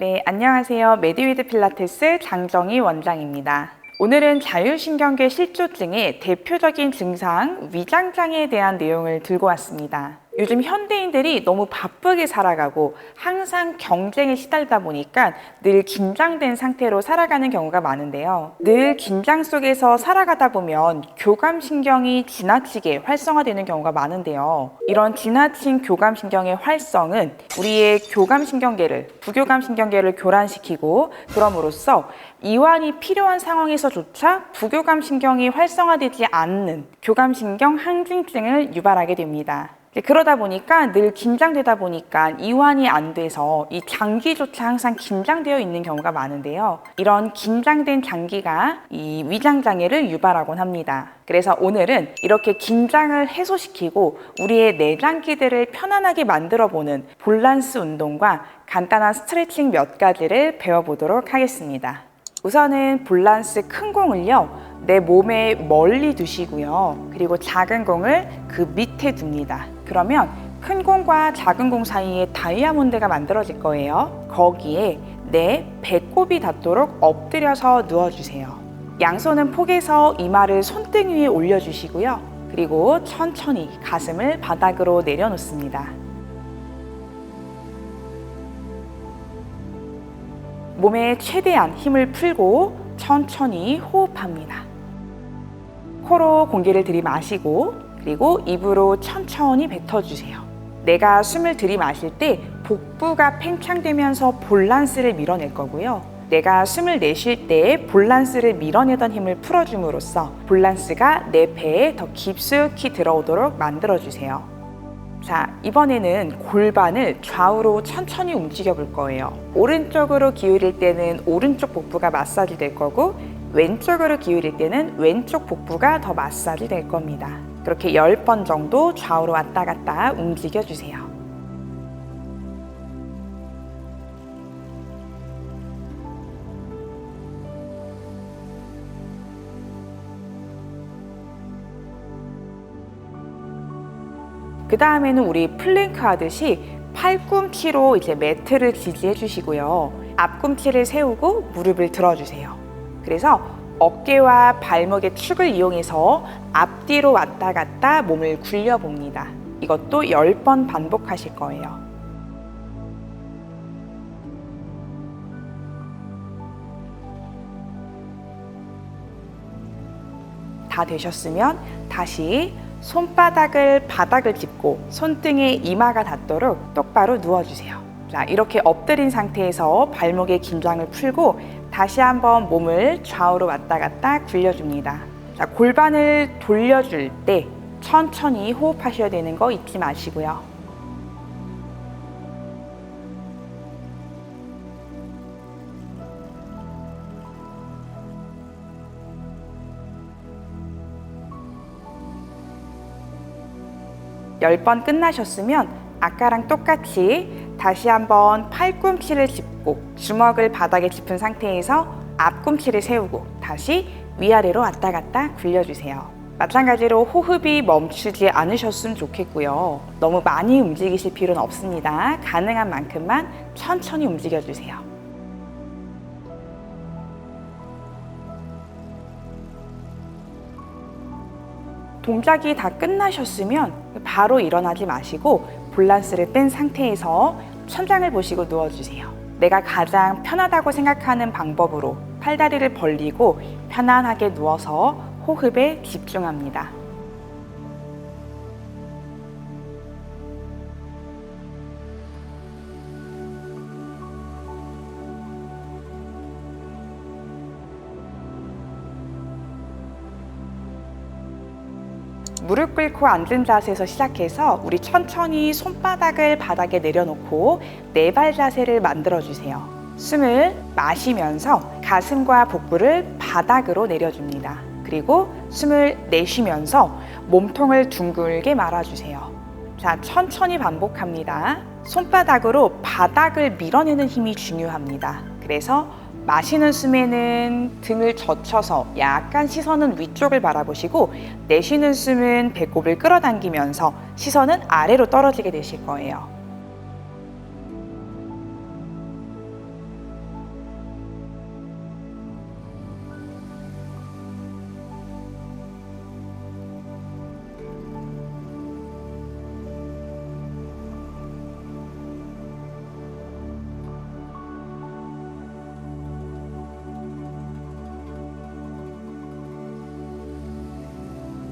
네, 안녕하세요. 메디위드 필라테스 장정희 원장입니다. 오늘은 자율신경계 실조증의 대표적인 증상 위장장애에 대한 내용을 들고 왔습니다. 요즘 현대인들이 너무 바쁘게 살아가고 항상 경쟁에 시달다 보니까 늘 긴장된 상태로 살아가는 경우가 많은데요. 늘 긴장 속에서 살아가다 보면 교감신경이 지나치게 활성화되는 경우가 많은데요. 이런 지나친 교감신경의 활성은 우리의 교감신경계를, 부교감신경계를 교란시키고 그럼으로써 이완이 필요한 상황에서조차 부교감신경이 활성화되지 않는 교감신경 항진증을 유발하게 됩니다. 그러다 보니까 늘 긴장되다 보니까 이완이 안 돼서 이 장기조차 항상 긴장되어 있는 경우가 많은데요. 이런 긴장된 장기가 이 위장장애를 유발하곤 합니다. 그래서 오늘은 이렇게 긴장을 해소시키고 우리의 내장기들을 편안하게 만들어 보는 볼란스 운동과 간단한 스트레칭 몇 가지를 배워보도록 하겠습니다. 우선은 볼란스 큰 공을요. 내 몸에 멀리 두시고요. 그리고 작은 공을 그 밑에 둡니다. 그러면 큰 공과 작은 공 사이에 다이아몬드가 만들어질 거예요. 거기에 내 배꼽이 닿도록 엎드려서 누워주세요. 양손은 폭에서 이마를 손등 위에 올려주시고요. 그리고 천천히 가슴을 바닥으로 내려놓습니다. 몸에 최대한 힘을 풀고 천천히 호흡합니다. 코로 공기를 들이마시고 그리고 입으로 천천히 뱉어주세요. 내가 숨을 들이마실 때 복부가 팽창되면서 볼란스를 밀어낼 거고요. 내가 숨을 내쉴 때 볼란스를 밀어내던 힘을 풀어줌으로써 볼란스가 내 배에 더 깊숙이 들어오도록 만들어주세요. 자, 이번에는 골반을 좌우로 천천히 움직여 볼 거예요. 오른쪽으로 기울일 때는 오른쪽 복부가 마사지 될 거고, 왼쪽으로 기울일 때는 왼쪽 복부가 더 마사지 될 겁니다. 그렇게 10번 정도 좌우로 왔다 갔다 움직여 주세요. 그 다음에는 우리 플랭크 하듯이 팔꿈치로 이제 매트를 지지해 주시고요. 앞꿈치를 세우고 무릎을 들어 주세요. 그래서 어깨와 발목의 축을 이용해서 앞뒤로 왔다 갔다 몸을 굴려 봅니다. 이것도 10번 반복하실 거예요. 다 되셨으면 다시 손바닥을 바닥을 짚고 손등에 이마가 닿도록 똑바로 누워주세요. 자, 이렇게 엎드린 상태에서 발목의 긴장을 풀고 다시 한번 몸을 좌우로 왔다 갔다 굴려줍니다. 자, 골반을 돌려줄 때 천천히 호흡하셔야 되는 거 잊지 마시고요. 열 번 끝나셨으면 아까랑 똑같이 다시 한번 팔꿈치를 짚고 주먹을 바닥에 짚은 상태에서 앞꿈치를 세우고 다시 위아래로 왔다 갔다 굴려주세요. 마찬가지로 호흡이 멈추지 않으셨으면 좋겠고요. 너무 많이 움직이실 필요는 없습니다. 가능한 만큼만 천천히 움직여주세요. 동작이 다 끝나셨으면 바로 일어나지 마시고 볼란스를 뺀 상태에서 천장을 보시고 누워주세요. 내가 가장 편하다고 생각하는 방법으로 팔다리를 벌리고 편안하게 누워서 호흡에 집중합니다. 무릎 꿇고 앉은 자세에서 시작해서 우리 천천히 손바닥을 바닥에 내려놓고 네 발 자세를 만들어 주세요. 숨을 마시면서 가슴과 복부를 바닥으로 내려줍니다. 그리고 숨을 내쉬면서 몸통을 둥글게 말아주세요. 자, 천천히 반복합니다. 손바닥으로 바닥을 밀어내는 힘이 중요합니다. 그래서 마시는 숨에는 등을 젖혀서 약간 시선은 위쪽을 바라보시고 내쉬는 숨은 배꼽을 끌어당기면서 시선은 아래로 떨어지게 되실 거예요.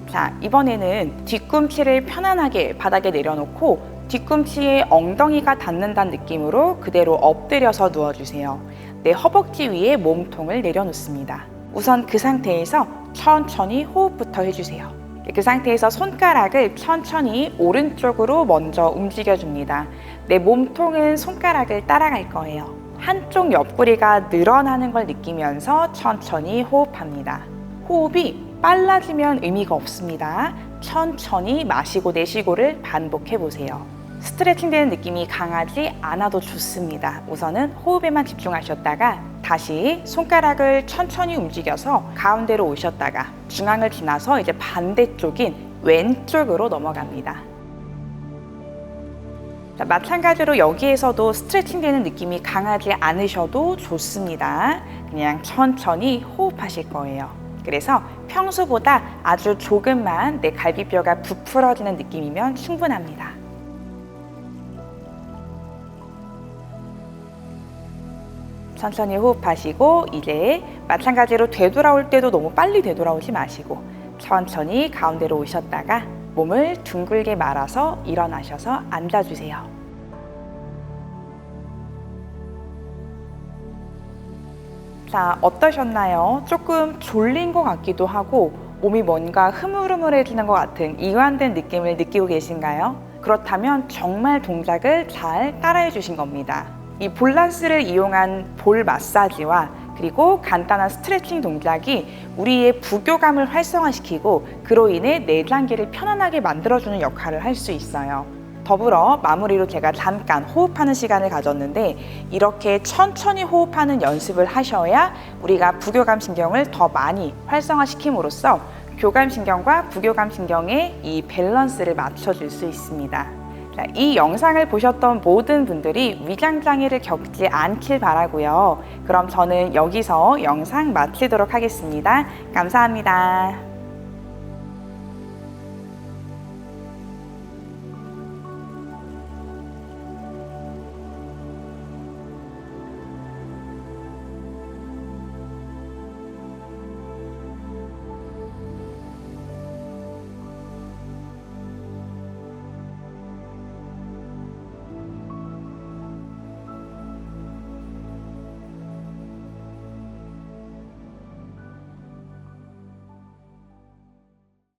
자, 이번에는 뒤꿈치를 편안하게 바닥에 내려놓고 뒤꿈치에 엉덩이가 닿는다는 느낌으로 그대로 엎드려서 누워주세요. 내 허벅지 위에 몸통을 내려놓습니다. 우선 그 상태에서 천천히 호흡부터 해주세요. 그 상태에서 손가락을 천천히 오른쪽으로 먼저 움직여줍니다. 내 몸통은 손가락을 따라갈 거예요. 한쪽 옆구리가 늘어나는 걸 느끼면서 천천히 호흡합니다. 호흡이 빨라지면 의미가 없습니다. 천천히 마시고 내쉬고를 반복해 보세요. 스트레칭 되는 느낌이 강하지 않아도 좋습니다. 우선은 호흡에만 집중하셨다가 다시 손가락을 천천히 움직여서 가운데로 오셨다가 중앙을 지나서 이제 반대쪽인 왼쪽으로 넘어갑니다. 자, 마찬가지로 여기에서도 스트레칭 되는 느낌이 강하지 않으셔도 좋습니다. 그냥 천천히 호흡하실 거예요. 그래서 평소보다 아주 조금만 내 갈비뼈가 부풀어지는 느낌이면 충분합니다. 천천히 호흡하시고 이제 마찬가지로 되돌아올 때도 너무 빨리 되돌아오지 마시고 천천히 가운데로 오셨다가 몸을 둥글게 말아서 일어나셔서 앉아주세요. 자, 어떠셨나요? 조금 졸린 것 같기도 하고 몸이 뭔가 흐물흐물해지는 것 같은 이완된 느낌을 느끼고 계신가요? 그렇다면 정말 동작을 잘 따라해 주신 겁니다. 이 볼란스를 이용한 볼 마사지와 그리고 간단한 스트레칭 동작이 우리의 부교감을 활성화시키고 그로 인해 내장기를 편안하게 만들어주는 역할을 할 수 있어요. 더불어 마무리로 제가 잠깐 호흡하는 시간을 가졌는데 이렇게 천천히 호흡하는 연습을 하셔야 우리가 부교감 신경을 더 많이 활성화시킴으로써 교감 신경과 부교감 신경의 이 밸런스를 맞춰줄 수 있습니다. 자, 이 영상을 보셨던 모든 분들이 위장 장애를 겪지 않길 바라고요. 그럼 저는 여기서 영상 마치도록 하겠습니다. 감사합니다.